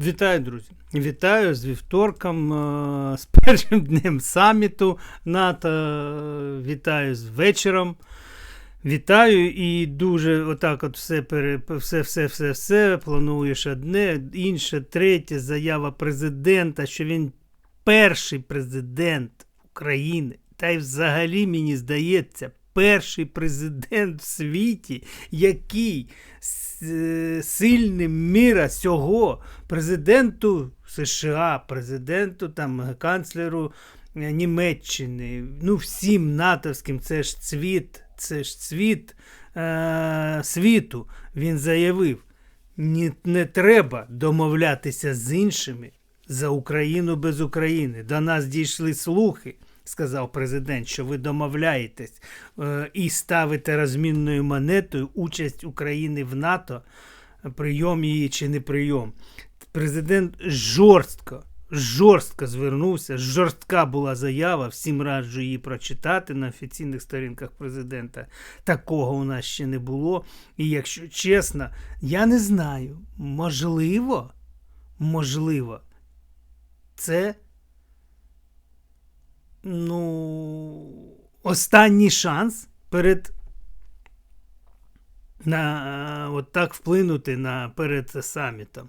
Вітаю, друзі! Вітаю з вівторком, е, з першим днем саміту НАТО. Вітаю з вечором. Вітаю і дуже отак от все, все, все, все, все. Плануєш одне, інше, третє, заява президента, що він перший президент України. Та й взагалі, мені здається, перший президент в світі, який сильним міра сього президенту США, президенту там канцлеру е, Німеччини, ну всім натовським, це ж цвіт, це ж цвіт е, світу. Він заявив: не, не треба домовлятися з іншими за Україну без України. До нас дійшли слухи. Сказав президент, що ви домовляєтесь е, і ставите розмінною монетою участь України в НАТО, прийом її чи не прийом. Президент жорстко, жорстко звернувся, жорстка була заява, всім раджу її прочитати на офіційних сторінках президента. Такого у нас ще не було. І якщо чесно, я не знаю, можливо, можливо, це ну, останній шанс перед на, от так вплинути на, перед самітом.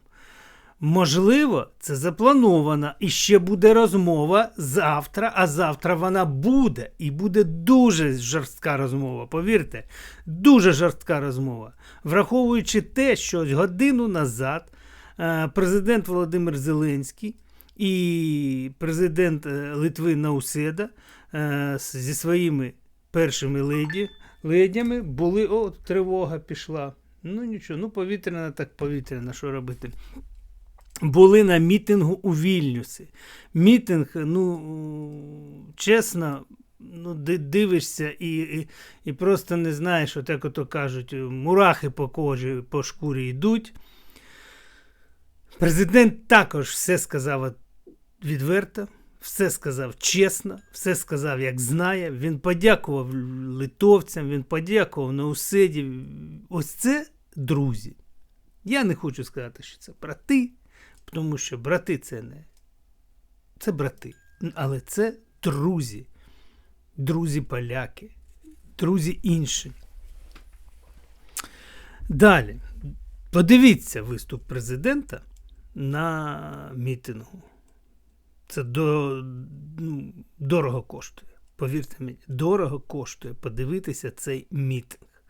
Можливо, це заплановано і ще буде розмова завтра, а завтра вона буде. І буде дуже жорстка розмова. Повірте, дуже жорстка розмова. Враховуючи те, що годину назад е, президент Володимир Зеленський і президент е, Литви Науседа е, зі своїми першими леді, ледями були. О, тривога пішла. Ну нічого, ну повітряна, так повітряна, що робити. Були на мітингу у Вільнюсі. Мітинг, ну чесно, ну, дивишся і, і, і просто не знаєш, от як ото кажуть, мурахи по кожі, по шкурі йдуть. Президент також все сказав відверто, все сказав чесно, все сказав, як знає. Він подякував литовцям, він подякував Науседі. Ось це друзі. Я не хочу сказати, що це брати, тому що брати це не. Це брати. Але це друзі. Друзі поляки, друзі інші. Далі. Подивіться виступ президента на мітингу. Це до, ну, дорого коштує. Повірте мені, дорого коштує подивитися цей мітинг.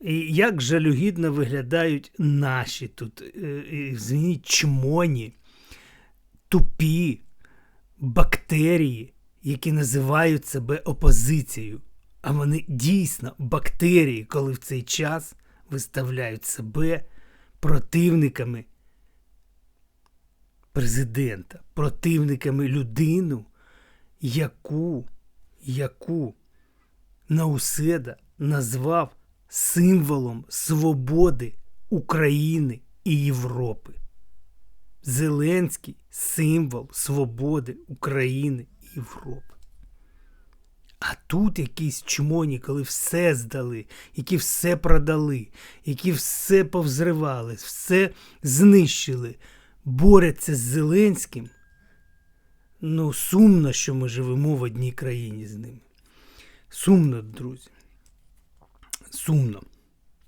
І як жалюгідно виглядають наші тут, е, звініть, чмоні, тупі бактерії, які називають себе опозицією. А вони дійсно бактерії, коли в цей час виставляють себе противниками президента, противниками людину, яку, яку Науседа назвав символом свободи України і Європи. Зеленський символ свободи України і Європи. А тут якісь чмоні, коли все здали, які все продали, які все повзривали, все знищили, борються з Зеленським. Ну, сумно, що ми живемо в одній країні з ними. Сумно, друзі. Сумно.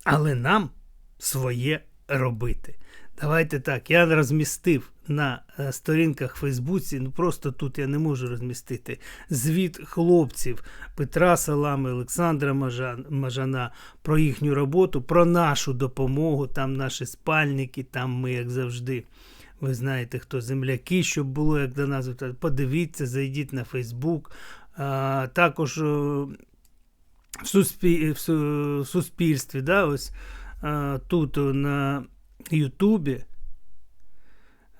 Але нам своє робити. Давайте так. Я розмістив на е, сторінках в Фейсбуці, ну просто тут я не можу розмістити звіт хлопців Петра Салами, Олександра Мажана про їхню роботу, про нашу допомогу. Там наші спальники, там ми, як завжди. Ви знаєте, хто земляки, щоб було як до нас. Подивіться, зайдіть на Фейсбук. Також в, суспі... в суспільстві, да, ось тут на Ютубі.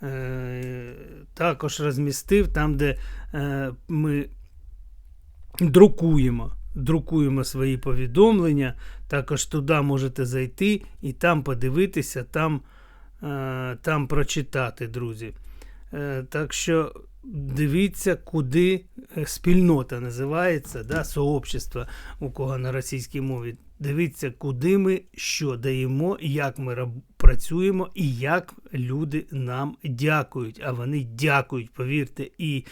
Е, також розмістив там, де е, ми друкуємо. Друкуємо свої повідомлення. Також туди можете зайти і там подивитися, там, е, там прочитати, друзі. Е, так що дивіться, куди е, спільнота називається, да, сообщество, у кого на російській мові. Дивіться, куди ми що даємо, як ми працюємо і як люди нам дякують. А вони дякують, повірте, і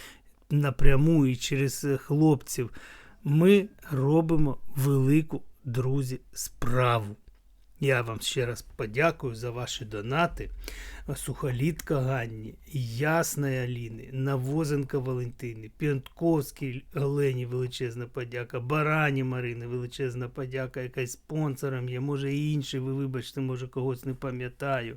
напряму, і через е, хлопців. Ми робимо велику, друзі, справу. Я вам ще раз подякую за ваші донати. Сухолітка Ганні, Ясної Аліни, Навозенка Валентини, П'янтковській Олені величезна подяка, Барані Марини величезна подяка, якась спонсором є, може і інші, ви вибачте, може когось не пам'ятаю.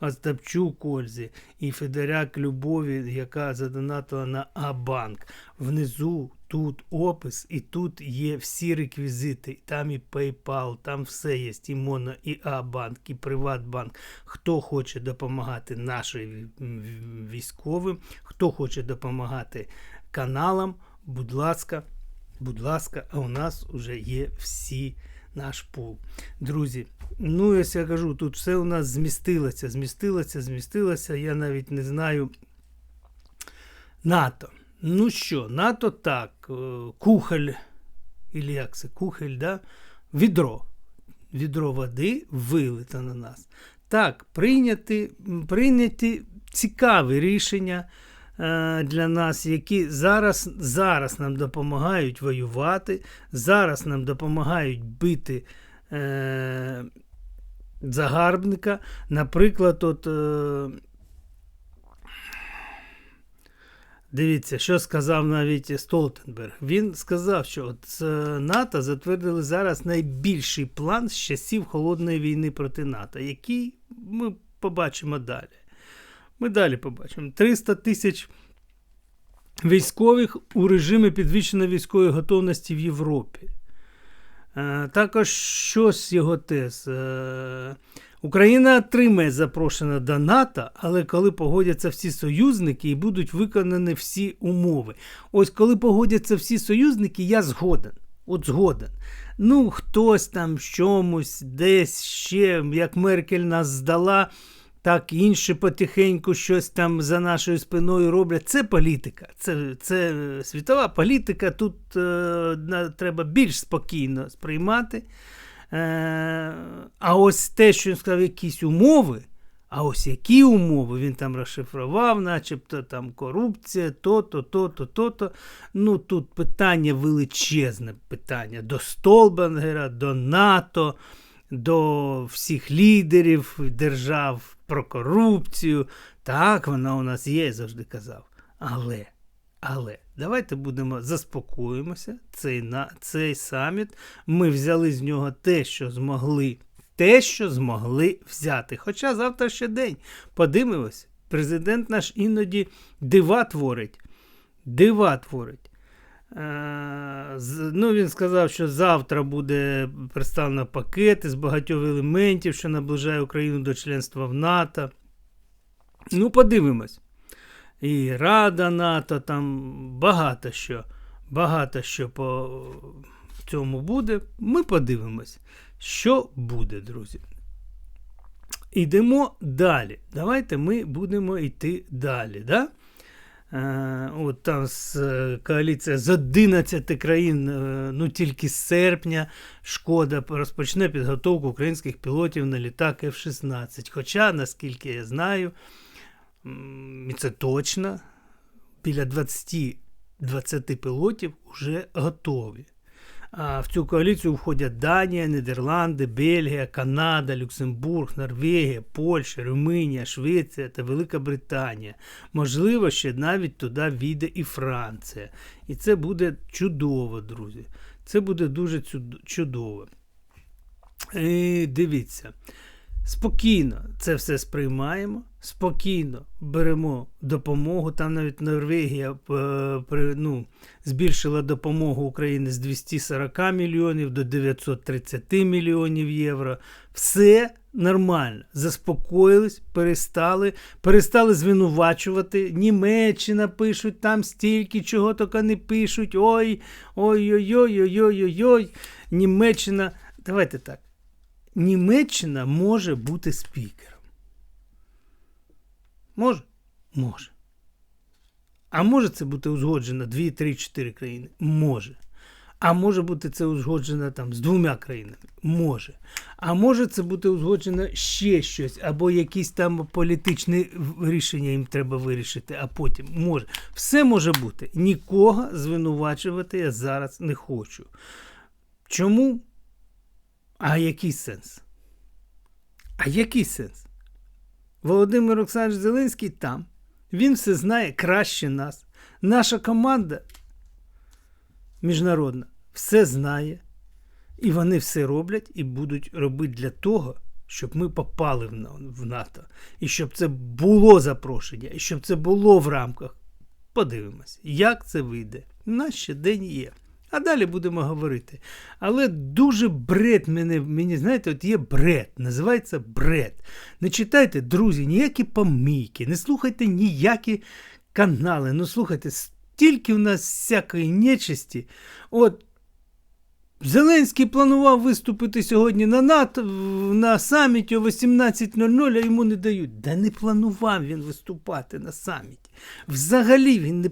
Остапчук Ользі і Федоряк Любові, яка задонатила на А-банк. Внизу тут опис, і тут є всі реквізити. Там і PayPal, там все є. І Моно, і А-банк, і Приватбанк. Хто хоче допомагати нашим військовим, хто хоче допомагати каналам, будь ласка, будь ласка, а у нас вже є всі наш пул. Друзі, ну ось я кажу, тут все у нас змістилося, змістилося, змістилося. Я навіть не знаю. НАТО. Ну що, НАТО так, е, кухоль, или як це, кухоль, да? відро. Відро води вилито на нас. Так, прийняти, прийняті цікаві рішення е, для нас, які зараз, зараз нам допомагають воювати, зараз нам допомагають бити е, загарбника. Наприклад, от. Е, Дивіться, що сказав навіть Столтенберг. Він сказав, що от з НАТО затвердили зараз найбільший план з часів холодної війни проти НАТО, який ми побачимо далі. Ми далі побачимо 300 тисяч військових у режимі підвищеної військової готовності в Європі. Е, Також щось його тез. Е, Україна отримає запрошення до НАТО, але коли погодяться всі союзники і будуть виконані всі умови. Ось коли погодяться всі союзники, я згоден. От згоден. Ну, хтось там чомусь, десь ще, як Меркель нас здала, так інші потихеньку щось там за нашою спиною роблять. Це політика. Це це світова політика. Тут е, треба більш спокійно сприймати. Е, а ось те, що він сказав, якісь умови, а ось які умови він там розшифрував, начебто там корупція, то-то, то-то, то-то. Ну тут питання величезне питання до Столбангера, до НАТО, до всіх лідерів держав про корупцію. Так, вона у нас є, завжди казав. Але. Але давайте будемо заспокоїмося. Цей на цей саміт. Ми взяли з нього те, що змогли, те, що змогли взяти. Хоча завтра ще день. Подивимося, президент наш іноді дива творить. Дива творить. Е, ну, Він сказав, що завтра буде представлено пакет із багатьох елементів, що наближає Україну до членства в НАТО. Ну, подивимось і Рада НАТО, там багато що багато що по цьому буде. Ми подивимось, що буде, друзі. Йдемо далі. Давайте ми будемо йти далі. Да? Е, от там з коаліція з 11 країн, е, ну тільки з серпня, шкода розпочне підготовку українських пілотів на літак F-16. Хоча, наскільки я знаю, і це точно, біля 20 20 пілотів вже готові. А в цю коаліцію входять Данія, Нідерланди, Бельгія, Канада, Люксембург, Норвегія, Польща, Румунія, Швеція та Велика Британія. Можливо, ще навіть туди війде і Франція. І це буде чудово, друзі. Це буде дуже чудово. І Дивіться. Спокійно це все сприймаємо, спокійно беремо допомогу. Там навіть Норвегія е, ну, збільшила допомогу Україні з 240 мільйонів до 930 мільйонів євро. Все нормально. Заспокоїлись, перестали, перестали звинувачувати. Німеччина пишуть, там стільки, чого тільки не пишуть. Ой, ой-ой-ой-ой-ой-ой. Німеччина. Давайте так. Німеччина може бути спікером. Може? Може. А може це бути узгоджено 2, 3, 4 країни? Може. А може бути це узгоджено там з двома країнами? Може. А може це бути узгоджено ще щось, або якісь там політичні рішення їм треба вирішити, а потім може. Все може бути. Нікого звинувачувати я зараз не хочу. Чому? А який сенс? А який сенс? Володимир Олександрович Зеленський там. Він все знає краще нас. Наша команда міжнародна все знає. І вони все роблять і будуть робити для того, щоб ми попали в НАТО. І щоб це було запрошення, і щоб це було в рамках. Подивимось, як це вийде. У нас ще день є. А далі будемо говорити. Але дуже бред мене, мені, знаєте, от є бред, називається бред. Не читайте, друзі, ніякі помийки, не слухайте ніякі канали. Ну слухайте, стільки в нас всякої нечисті. От Зеленський планував виступити сьогодні на НАТО на саміті о 18.00, а йому не дають. Да не планував він виступати на саміті. Взагалі він не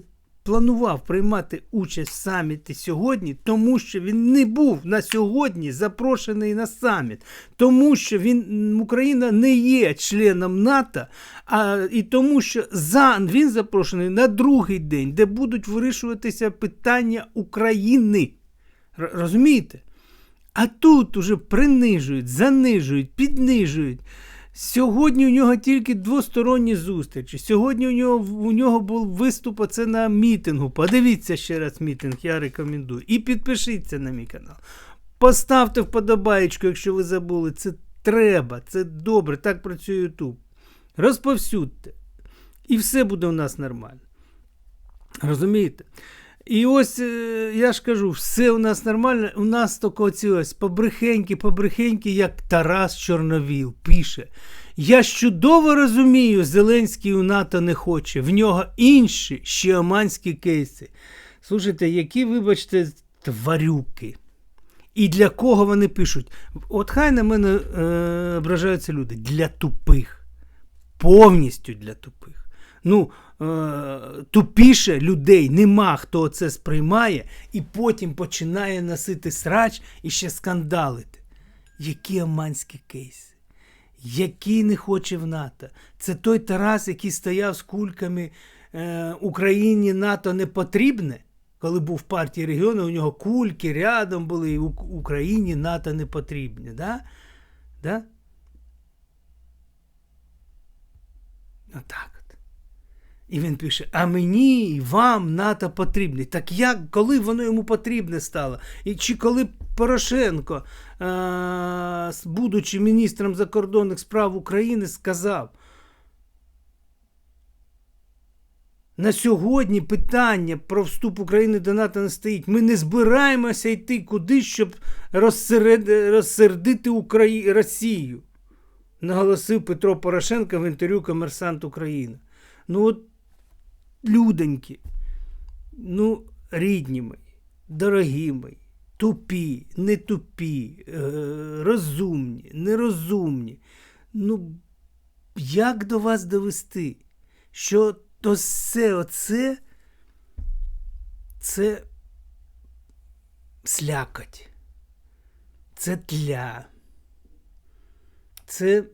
планував приймати участь в саміті сьогодні, тому що він не був на сьогодні запрошений на саміт, тому що він Україна не є членом НАТО, а і тому, що за він запрошений на другий день, де будуть вирішуватися питання України. Розумієте? А тут уже принижують, занижують, піднижують. Сьогодні у нього тільки двосторонні зустрічі. Сьогодні у нього, у нього був виступ оце на мітингу. Подивіться ще раз мітинг, я рекомендую. І підпишіться на мій канал. Поставте вподобаєчку, якщо ви забули. Це треба, це добре, так працює YouTube. Розповсюдьте. І все буде у нас нормально. Розумієте? І ось е, я ж кажу, все у нас нормально. У нас тільки оці ось побрехеньки, побрехеньки, як Тарас Чорновіл пише. Я чудово розумію, Зеленський у НАТО не хоче. В нього інші щіоманські кейси. Слушайте, які, вибачте, тварюки. І для кого вони пишуть? От хай на мене е, ображаються люди. Для тупих. Повністю для тупих. Ну, тупіше людей нема, хто це сприймає, і потім починає носити срач і ще скандалити. Які оманські кейси? Який не хоче в НАТО? Це той Тарас, який стояв з кульками е, Україні НАТО не потрібне. Коли був в партії регіону, у нього кульки рядом були, і Україні НАТО не потрібне. Да? Да? Отак от. І він пише: А мені і вам НАТО потрібне. Так як, коли воно йому потрібне стало? І чи коли Порошенко, е- будучи міністром закордонних справ України, сказав, на сьогодні питання про вступ України до НАТО не стоїть. Ми не збираємося йти кудись, щоб розсеред- розсердити Украї... Росію, наголосив Петро Порошенко в інтерв'ю Комерсант Україна. Ну от, люденьки, ну, рідні мої, дорогі мої, тупі, не тупі, е, розумні, нерозумні. Ну, як до вас довести, що то все оце це слякоть, це тля, це,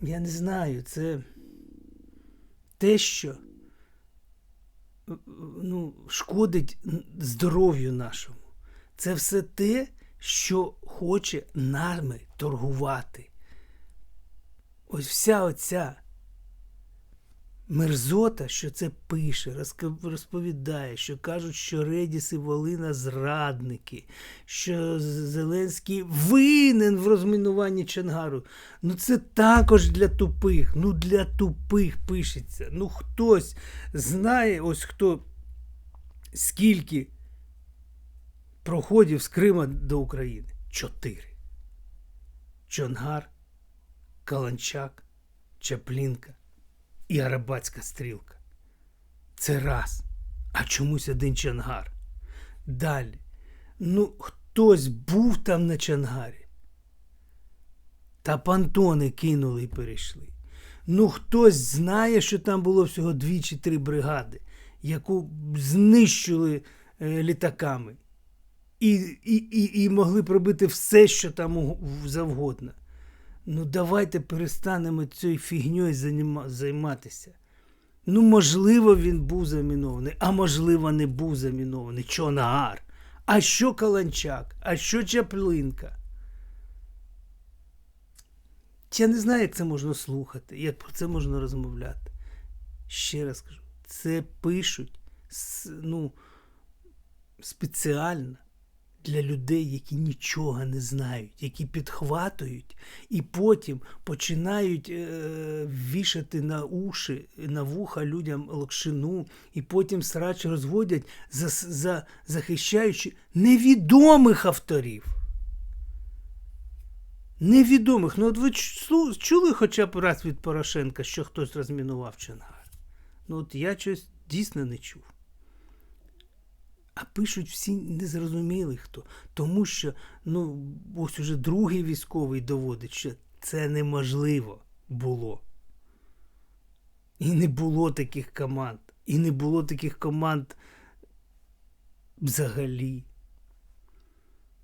я не знаю, це те, що ну, шкодить здоров'ю нашому. Це все те, що хоче нами торгувати. Ось вся оця мерзота, що це пише, розповідає, що кажуть, що Редіс і Волина зрадники, що Зеленський винен в розмінуванні Чангару. Ну це також для тупих. Ну для тупих пишеться. Ну хтось знає, ось хто скільки проходів з Крима до України? Чотири. Чонгар, Каланчак, Чаплінка і Арабатська стрілка. Це раз. А чомусь один Чангар. Далі. Ну, хтось був там на Чангарі. Та пантони кинули і перейшли. Ну, хтось знає, що там було всього дві чи три бригади, яку знищили е, літаками. і, і, і, і могли б робити все, що там завгодно. Ну, давайте перестанемо цією фігньою займатися. Ну, можливо, він був замінований, а можливо, не був замінований. Чо Нагар? А що Каланчак? А що Чаплинка? Я не знаю, як це можна слухати, як про це можна розмовляти. Ще раз кажу, це пишуть ну, спеціально для людей, які нічого не знають, які підхватують і потім починають е, вішати на уші, на вуха людям локшину, і потім срач розводять, за, за, захищаючи невідомих авторів. Невідомих. Ну, от ви чули хоча б раз від Порошенка, що хтось розмінував Чонгар? Ну, от я щось дійсно не чув. А пишуть всі незрозумілі хто. Тому що, ну, ось уже другий військовий доводить, що це неможливо було. І не було таких команд. І не було таких команд взагалі.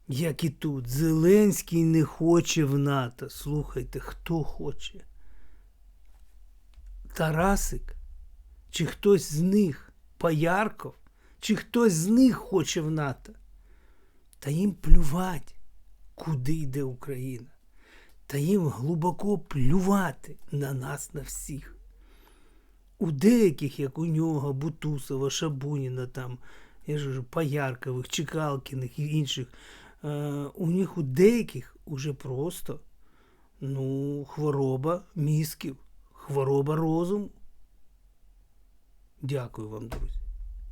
Як і тут. Зеленський не хоче в НАТО. Слухайте, хто хоче? Тарасик? Чи хтось з них? Поярков? Чи хтось з них хоче в НАТО? Та їм плювать, куди йде Україна. Та їм глибоко плювати на нас, на всіх. У деяких, як у нього, Бутусова, Шабуніна, там, я ж кажу, Пояркових, Чекалкіних і інших, е, у них у деяких уже просто ну, хвороба мізків, хвороба розуму. Дякую вам, друзі.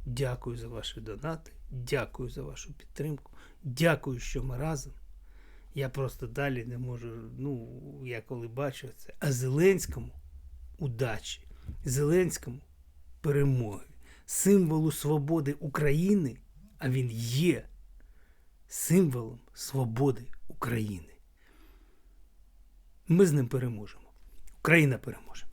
Дякую за ваші донати. Дякую за вашу підтримку. Дякую, що ми разом. Я просто далі не можу. Ну, я коли бачу це. А Зеленському удачі. Зеленському перемоги. Символу свободи України, а він є символом свободи України. Ми з ним переможемо. Україна переможе.